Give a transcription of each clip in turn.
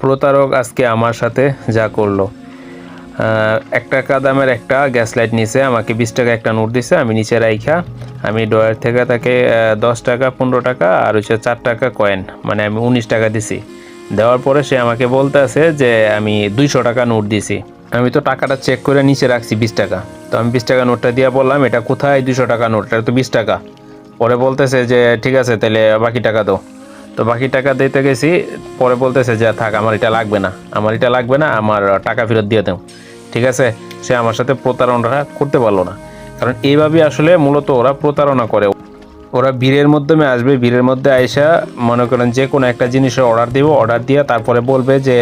প্রতারক আজকে আমার সাথে যা করল। এক টাকা দামের একটা গ্যাস লাইট নিছে, আমাকে বিশ টাকা একটা নোট দিছে, আমি নিচে রাইখা, আমি ডয়ার থেকে তাকে দশ টাকা, পনেরো টাকা আর হচ্ছে চার টাকা কয়েন মানে আমি উনিশ টাকা দিছি। দেওয়ার পরে সে আমাকে বলতে আছে যে, আমি দুইশো টাকা নোট দিছি। আমি তো টাকাটা চেক করে নিচে রাখছি বিশ টাকা। তো আমি বিশ টাকা নোটটা দিয়ে বললাম, এটা কোথায় দুশো টাকা নোট? এটা তো বিশ টাকা। পরে বলতেছে যে, ঠিক আছে, তাহলে বাকি টাকা দাও। তো বাকি টাকা দিতে গেছি, পরে বলতেছে যে, থাক, আমার এটা লাগবে না, আমার এটা লাগবে না, আমার টাকা ফেরত দিয়ে দাও। ঠিক আছে? সে আমার সাথে প্রতারণা করতে পারল না। কারণ এইভাবে আসলে মূলত ওরা প্রতারণা করে। ওরা ভিড়ের মাধ্যমে আসবে, ভিড়ের মধ্যে আইসা মনে করেন যে কোনো একটা জিনিসের অর্ডার দিব অর্ডার দিয়ে তারপরে বলবে যে,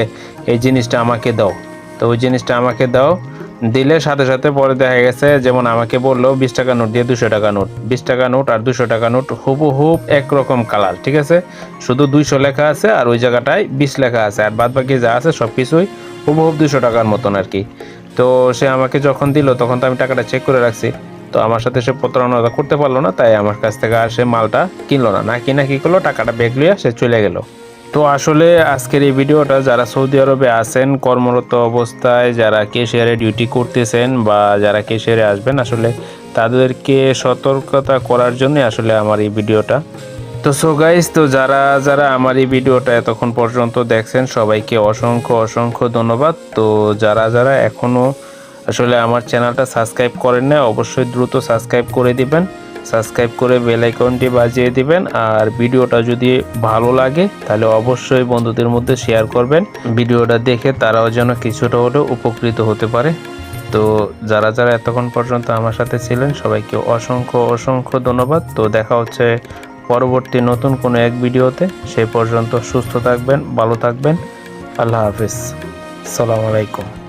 এই জিনিসটা আমাকে দাও। তো ওই জিনিসটা আমাকে দাও দিলে সাথে সাথে পরে দেখা গেছে, যেমন আমাকে বলল, বিশ টাকা নোট দিয়ে দুশো টাকা নোট, বিশ টাকা নোট আর দুশো টাকা নোট হুবহুব একরকম কালার, ঠিক আছে? শুধু দুইশো লেখা আছে আর ওই জায়গাটায় বিশ লেখা আছে, আর বাদ বাকি যা আছে সব কিছুই হুবহুব দুশো টাকার মতন আর কি। তো সে আমাকে যখন দিল, তখন তো আমি টাকাটা চেক করে রাখছি। তো আমার সাথে সে প্রতারণা করতে পারল না, তাই আমার কাছ থেকে আর সে মালটা কিনলো না। না কিনা কি করল, টাকাটা ব্যাগ লইয়া সে চলে গেল। তো আসলে আজকের এই ভিডিওটা যারা সৌদি আরবে আছেন, কর্মরত অবস্থায় যারা কেশিয়ারে ডিউটি করতেছেন বা যারা কেশিয়ারে আসবেন, আসলে তাদেরকে সতর্কতা করার জন্য আসলে আমার এই ভিডিওটা। তো সো গাইস তো যারা যারা আমার এই ভিডিওটা এতক্ষণ পর্যন্ত দেখছেন, সবাইকে অসংখ্য অসংখ্য ধন্যবাদ। তো যারা যারা এখনও আসলে আমার চ্যানেলটা সাবস্ক্রাইব করেন না অবশ্যই দ্রুত সাবস্ক্রাইব করে দিবেন। সাবস্ক্রাইব করে বেল আইকনটি বাজিয়ে দিবেন। আর ভিডিওটা যদি ভালো লাগে, তাহলে অবশ্যই বন্ধুদের মধ্যে শেয়ার করবেন। ভিডিওটা দেখে তারাও যেন কিছুটা হলেও উপকৃত হতে পারে। তো যারা যারা এতক্ষণ পর্যন্ত আমার সাথে ছিলেন, সবাইকে অসংখ্য অসংখ্য ধন্যবাদ। তো দেখা হচ্ছে পরবর্তী নতুন কোনো এক ভিডিওতে। সেই পর্যন্ত সুস্থ থাকবেন, ভালো থাকবেন। আল্লাহ হাফিজ। সালাম আলাইকুম।